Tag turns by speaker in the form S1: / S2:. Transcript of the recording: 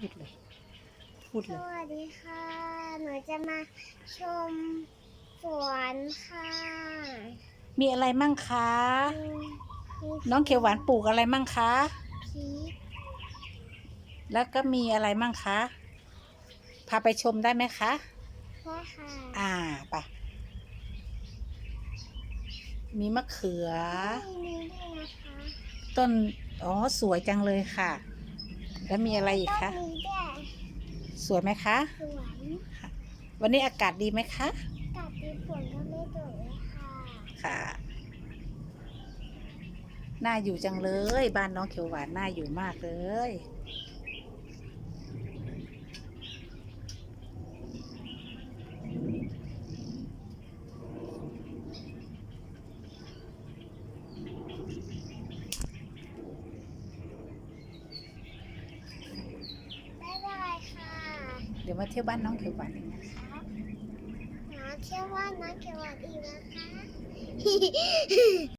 S1: พูดเลย พูด
S2: ส
S1: เลย
S2: วัสดีค่ะ หนูจะมาชมสวนค่ะ
S1: มีอะไรมั่งคะ
S2: มีมี
S1: น้องเขียวหวานปลูกอะไรมั่งคะ
S2: พริก
S1: แล้วก็มีอะไรมั่งคะ พาไปชมได้ไหมคะ
S2: ใช่ค่ะ
S1: อ่าไปะมีมะเขือ
S2: มีนี่ด้วยนะคะ
S1: ต้น อ๋อ สวยจังเลยค่ะ แล้วมีอะไรอีก
S2: ต้
S1: คะ
S2: นนี้ด้วย
S1: สวยไหมคะ
S2: สวน
S1: วันนี้อากาศดีไหมคะ
S2: กัดมีฝนก็ไม่ตกเลยค่ะ
S1: ค่ะ น่าอยู่จังเลย บ้านน้องเขียวหวานน่าอยู่มากเลย
S2: บ๊าย
S1: เดี๋ยวมาเที่ยวบ้านน้องเขียวหวานอีกนะคะ
S2: หาเชื่อว่าน้องเขียวหวานอีกนะคะ